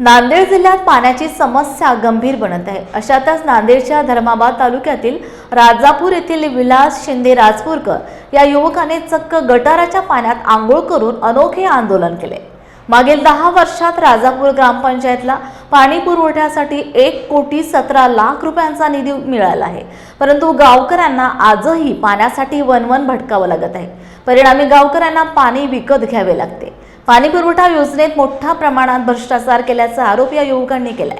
नांदेड जिल्ह्यात पाण्याची समस्या गंभीर बनत आहे. अशातच नांदेडच्या धर्माबाद तालुक्यातील राजापूर येथील विलास शिंदे राजपूरकर या युवकाने चक्क गटाराच्या पाण्यात आंघोळ करून अनोखे आंदोलन केले. मागील दहा वर्षात राजापूर ग्रामपंचायतला पाणी पुरवठ्यासाठी एक कोटी सतरा लाख रुपयांचा निधी मिळाला आहे. परंतु गावकऱ्यांना आजही पाण्यासाठी वनवन भटकावं लागत आहे. परिणामी गावकऱ्यांना पाणी विकत घ्यावे लागते. पाणी पुरवठा योजनेत मोठ्या प्रमाणात भ्रष्टाचार केल्याचा आरोप या युवकांनी केलाय.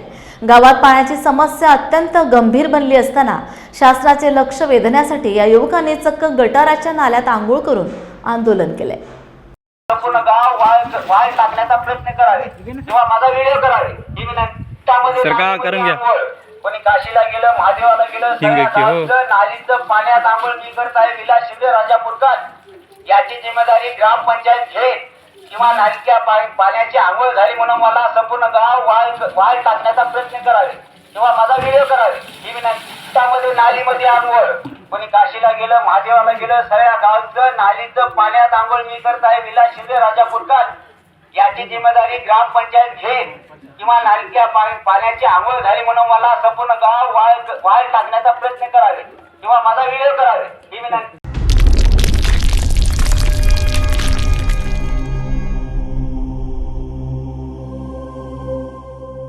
गावात पाण्याची समस्या अत्यंत गंभीर बनली असताना शासनाचे लक्ष वेधण्यासाठी या युवकांनी चक्क गटाराच्या नाल्यात आंघोळ करून आंदोलन केलंय. संपूर्ण गाव वाळ टाकण्याचा प्रयत्न करावे किंवा माझा व्हिडिओ करावे ही विनंती त्यामध्ये करून घ्या. कोणी काशीला गेलं महादेवाला गेलं हो. नालीचं पाण्यात आंघोळ मी करत आहे विलास शिंदे राजापूरकर. याची जिम्मेदारी ग्रामपंचायत घेईल. किंवा नालीच्या पाण्याची आंघोळ झाली म्हणून मला संपूर्ण गाव वाळ वाळ टाकण्याचा प्रयत्न करावे किंवा माझा व्हिडिओ करावे ही विनंती त्यामध्ये नालीमध्ये आंघोळ. कोणी काशीला गेलं महादेवाला गेलं सगळ्या गावचं नालीचं पाण्यात आंघोळ मी करत आहे. विलास शिंदे राजापूरकर याची जिम्मेदारी ग्रामपंचायत घेईल किंवा नालीच्या पाण्याची आंघोळ झाली म्हणून मला संपूर्ण गाव वाळ वाळ टाकण्याचा प्रयत्न करावे किंवा माझा व्हिडिओ करावे ही विनंती